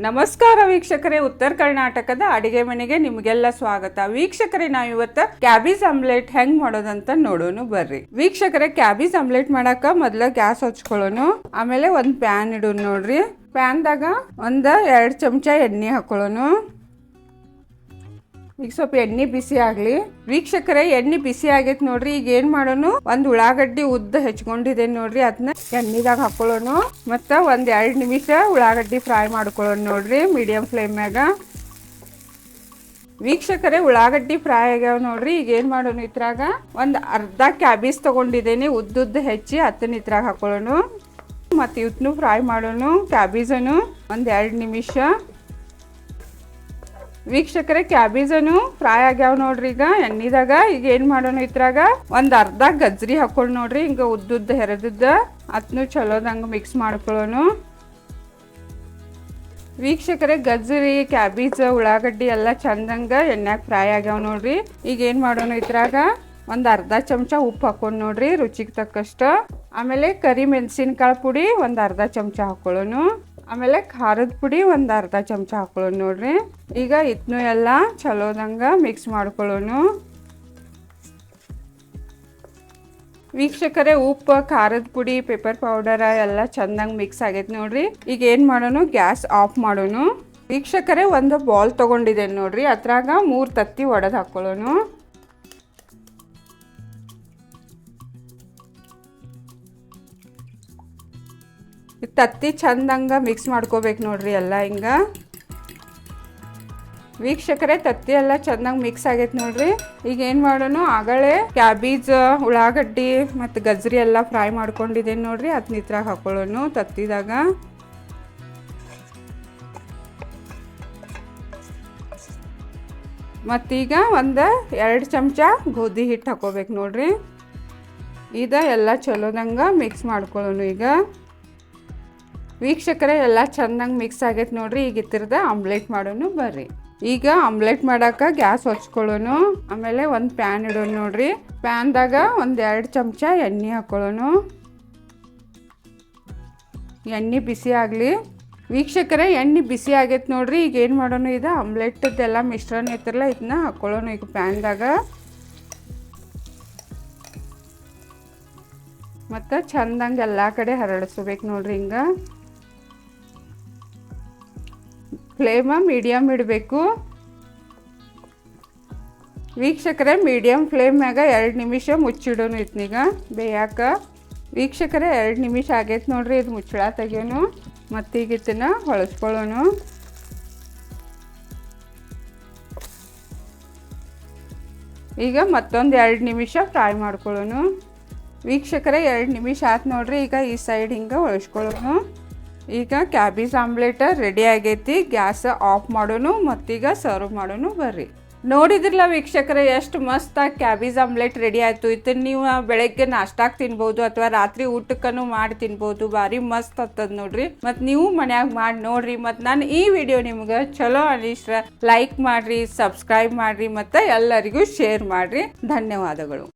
ನಮಸ್ಕಾರ ವೀಕ್ಷಕರೇ, ಉತ್ತರ ಕರ್ನಾಟಕದ ಅಡಿಗೆ ಮನೆಗೆ ನಿಮಗೆಲ್ಲ ಸ್ವಾಗತ. ವೀಕ್ಷಕರೇ, ನಾವು ಇವತ್ತ ಕ್ಯಾಬೇಜ್ ಆಮ್ಲೆಟ್ ಹೆಂಗ್ ಮಾಡೋದಂತ ನೋಡೋಣ ಬರ್ರಿ. ವೀಕ್ಷಕರೇ, ಕ್ಯಾಬೇಜ್ ಆಮ್ಲೆಟ್ ಮಾಡಾಕ ಮೊದ್ಲ ಗ್ಯಾಸ್ ಹಚ್ಕೊಳ್ಳೋನು ಆಮೇಲೆ ಒಂದ್ ಪ್ಯಾನ್ ಇಡೋಣ ನೋಡ್ರಿ. ಪ್ಯಾನ್ದಾಗ ಒಂದ ಎರಡ್ ಚಮಚ ಎಣ್ಣೆ ಹಾಕೊಳ್ಳೋನು ಈಗ ಸ್ವಲ್ಪ ಎಣ್ಣೆ ಬಿಸಿ ಆಗಲಿ. ವೀಕ್ಷಕರೇ, ಎಣ್ಣೆ ಬಿಸಿ ಆಗೈತೆ ನೋಡ್ರಿ. ಈಗ ಏನು ಮಾಡೋನು? ಒಂದು ಉಳ್ಳಾಗಡ್ಡಿ ಉದ್ದ ಹೆಚ್ಕೊಂಡಿದೆ ನೋಡ್ರಿ. ಅದನ್ನ ಎಣ್ಣೆದಾಗ ಹಾಕೊಳ್ಳೋನು. ಮತ್ತು ಒಂದು ಎರಡು ನಿಮಿಷ ಉಳ್ಳಾಗಡ್ಡಿ ಫ್ರೈ ಮಾಡ್ಕೊಳ್ಳೋಣ ನೋಡ್ರಿ, ಮೀಡಿಯಂ ಫ್ಲೇಮ್ಯಾಗ ವೀಕ್ಷಕರೇ, ಉಳ್ಳಾಗಡ್ಡಿ ಫ್ರೈ ಆಗ್ಯಾವ ನೋಡ್ರಿ. ಈಗ ಏನು ಮಾಡೋಣ ಇದ್ರಾಗ? ಒಂದು ಅರ್ಧ ಕ್ಯಾಬೇಜ್ ತಗೊಂಡಿದ್ದೇನೆ ಉದ್ದುದ್ದ ಹೆಚ್ಚಿ ಹತ್ತನ ಇದ್ರಾಗ ಹಾಕೊಳ್ಳೋನು. ಮತ್ತೆ ಇವತ್ತು ಫ್ರೈ ಮಾಡೋಣ ಕ್ಯಾಬೇಜನು ಒಂದು ಎರಡು ನಿಮಿಷ. ವೀಕ್ಷಕರೇ, ಕ್ಯಾಬೇಜನು ಫ್ರೈ ಆಗ್ಯಾವ ನೋಡ್ರಿ ಈಗ. ಎಣ್ಣಿದಾಗ ಈಗ ಏನ್ ಮಾಡೋಣ ಇದ್ರಾಗ? ಒಂದ್ ಅರ್ಧ ಗಜ್ರಿ ಹಾಕೊಳ್ ನೋಡ್ರಿ, ಹಿಂಗ ಉದ್ದುದ್ದ ಹೆರದದ್ದ. ಅತ್ನು ಚಲೋದಂಗ ಮಿಕ್ಸ್ ಮಾಡ್ಕೊಳ್ಳೋನು ವೀಕ್ಷಕರೇ ಗಜ್ಜರಿ ಕ್ಯಾಬೇಜ್, ಉಳ್ಳಾಗಡ್ಡಿ ಎಲ್ಲ ಚಂದಂಗ ಎಣ್ಣೆಗೆ ಫ್ರೈ ಆಗ್ಯಾವ ನೋಡ್ರಿ. ಈಗ ಏನ್ ಮಾಡೋಣ ಇದ್ರಾಗ? ಒಂದ್ ಅರ್ಧ ಚಮಚ ಉಪ್ಪು ಹಾಕೊಂಡ್ ನೋಡ್ರಿ, ರುಚಿಗೆ ತಕ್ಕಷ್ಟು. ಆಮೇಲೆ ಕರಿ ಮೆಣಸಿನ್ಕಾಳು ಪುಡಿ ಒಂದ್ ಅರ್ಧ ಚಮಚ ಹಾಕೊಳ್ಳೋನು ಆಮೇಲೆ ಖಾರದ ಪುಡಿ ಒಂದು ಅರ್ಧ ಚಮಚ ಹಾಕೊಳ್ಳೋಣ ನೋಡ್ರಿ. ಈಗ ಇದನ್ನು ಎಲ್ಲ ಚಲೋದಂಗ ಮಿಕ್ಸ್ ಮಾಡ್ಕೊಳ್ಳೋಣ. ವೀಕ್ಷಕರೇ, ಉಪ್ಪು, ಖಾರದ ಪುಡಿ ಪೇಪರ್ ಪೌಡರ ಎಲ್ಲ ಚಂದಂಗೆ ಮಿಕ್ಸ್ ಆಗೈತೆ ನೋಡ್ರಿ. ಈಗ ಏನು ಮಾಡೋಣ, ಗ್ಯಾಸ್ ಆಫ್ ಮಾಡೋಣ. ವೀಕ್ಷಕರೇ, ಒಂದು ಬಾಲ್ ತೊಗೊಂಡಿದ್ದೇನೆ ನೋಡ್ರಿ. ಅದ್ರಾಗ ಮೂರು ತತ್ತಿ ಒಡೆದು ಹಾಕೊಳ್ಳೋನು ತತ್ತಿ ಚಂದಂಗೆ ಮಿಕ್ಸ್ ಮಾಡ್ಕೋಬೇಕು ನೋಡ್ರಿ ಎಲ್ಲ ಹಿಂಗೆ. ವೀಕ್ಷಕರೇ, ತತ್ತಿ ಎಲ್ಲ ಚೆನ್ನಾಗಿ ಮಿಕ್ಸ್ ಆಗೈತೆ ನೋಡ್ರಿ. ಈಗ ಏನು ಮಾಡೋಣ ಆಗಲೇ ಕ್ಯಾಬೇಜ್ ಉಳ್ಳಾಗಡ್ಡಿ ಮತ್ತು ಗಜ್ರಿ ಎಲ್ಲ ಫ್ರೈ ಮಾಡ್ಕೊಂಡಿದ್ದೇನೆ ನೋಡ್ರಿ. ಅದು ನಿತ್ರಾಗ ಹಾಕೊಳ್ಳೋನು ತತ್ತಿದಾಗ. ಮತ್ತೀಗ ಒಂದು ಎರಡು ಚಮಚ ಗೋಧಿ ಹಿಟ್ಟು ಹಾಕೋಬೇಕು ನೋಡ್ರಿ. ಇದ ಎಲ್ಲ ಚಲೋದಂಗ ಮಿಕ್ಸ್ ಮಾಡ್ಕೊಳ್ಳೋಣ ಈಗ. ವೀಕ್ಷಕರೇ, ಎಲ್ಲ ಚೆನ್ನಾಗಿ ಮಿಕ್ಸ್ ಆಗೈತೆ ನೋಡ್ರಿ. ಈಗ ಇತ್ತಿರದ ಆಮ್ಲೆಟ್ ಮಾಡೋನು ಬರ್ರಿ. ಈಗ ಆಮ್ಲೆಟ್ ಮಾಡಾಕ ಗ್ಯಾಸ್ ಹಚ್ಕೊಳ್ಳೋನು, ಆಮೇಲೆ ಒಂದು ಪ್ಯಾನ್ ಇಡೋನು ನೋಡ್ರಿ. ಪ್ಯಾನ್ದಾಗ ಒಂದು ಎರಡು ಚಮಚ ಎಣ್ಣೆ ಹಾಕೊಳ್ಳೋನು. ಎಣ್ಣೆ ಬಿಸಿ ಆಗಲಿ. ವೀಕ್ಷಕರೇ, ಎಣ್ಣೆ ಬಿಸಿ ಆಗೈತೆ ನೋಡ್ರಿ. ಈಗ ಏನು ಮಾಡೋನು, ಇದು ಆಮ್ಲೆಟ್ದೆಲ್ಲ ಮಿಶ್ರಣ ಇತ್ತಲ್ಲ ಇದನ್ನ ಹಾಕೊಳ್ಳೋನು ಈಗ ಪ್ಯಾನ್ದಾಗ ಮತ್ತು ಚಂದಂಗೆ ಎಲ್ಲ ಕಡೆ ಹರಡಿಸ್ಬೇಕು ನೋಡ್ರಿ ಹಿಂಗೆ. ಫ್ಲೇಮ ಮೀಡಿಯಮ್ ಇಡಬೇಕು. ವೀಕ್ಷಕರೇ ಮೀಡಿಯಮ್ ಫ್ಲೇಮ್ಯಾಗ ಎರಡು ನಿಮಿಷ ಮುಚ್ಚಿಡೋನು ಇತ್ನೀಗ ಬೇಯಾಕ? ವೀಕ್ಷಕರೇ, ಎರಡು ನಿಮಿಷ ಆಗೈತೆ ನೋಡ್ರಿ, ಇದು ಮುಚ್ಚಳ ತೆಗಿಯೋನು ಮತ್ತೀಗ ಇದನ್ನ ಹೊಳಸ್ಕೊಳ್ಳೋನು. ಈಗ ಮತ್ತೊಂದು ಎರಡು ನಿಮಿಷ ಫ್ರೈ ಮಾಡ್ಕೊಳ್ಳೋನು. ವೀಕ್ಷಕರೇ, ಎರಡು ನಿಮಿಷ ಆಯ್ತು ನೋಡ್ರಿ, ಈಗ ಈ ಸೈಡ್ ಹಿಂಗೆ ಒಳಸ್ಕೊಳ್ಳೋನು ಈಗ ಕ್ಯಾಬೇಜ್ ಆಮ್ಲೆಟ್ ರೆಡಿ ಆಗೈತಿ. ಗ್ಯಾಸ್ ಆಫ್ ಮಾಡೋನು ಮತ್ತೀಗ ಸರ್ವ್ ಮಾಡೋನು ಬರ್ರಿ. ನೋಡಿದ್ರಲ್ಲ ವೀಕ್ಷಕರೇ ಎಷ್ಟು ಮಸ್ತಾಗಿ ಕ್ಯಾಬೇಜ್ ಆಮ್ಲೆಟ್ ರೆಡಿ ಆಯಿತು. ಇದನ್ನ ನೀವು ಬೆಳಗ್ಗೆ ನಾಷ್ಟಾಕ್ ತಿನ್ಬೋದು ಅಥವಾ ರಾತ್ರಿ ಊಟಕ್ಕನು ಮಾಡಿ ತಿನ್ಬೋದು. ಭಾರಿ ಮಸ್ತ್ ಆಗ್ತದ ನೋಡ್ರಿ. ಮತ್ತು ನೀವು ಮನ್ಯಾಗ ಮಾಡಿ ನೋಡ್ರಿ. ಮತ್ತು ನಾನು ಈ ವಿಡಿಯೋ ನಿಮ್ಗೆ ಚಲೋ ಅನಿಸ್ರ ಲೈಕ್ ಮಾಡಿರಿ ಸಬ್ಸ್ಕ್ರೈಬ್ ಮಾಡಿರಿ ಮತ್ತು ಎಲ್ಲರಿಗೂ ಶೇರ್ ಮಾಡಿರಿ. ಧನ್ಯವಾದಗಳು.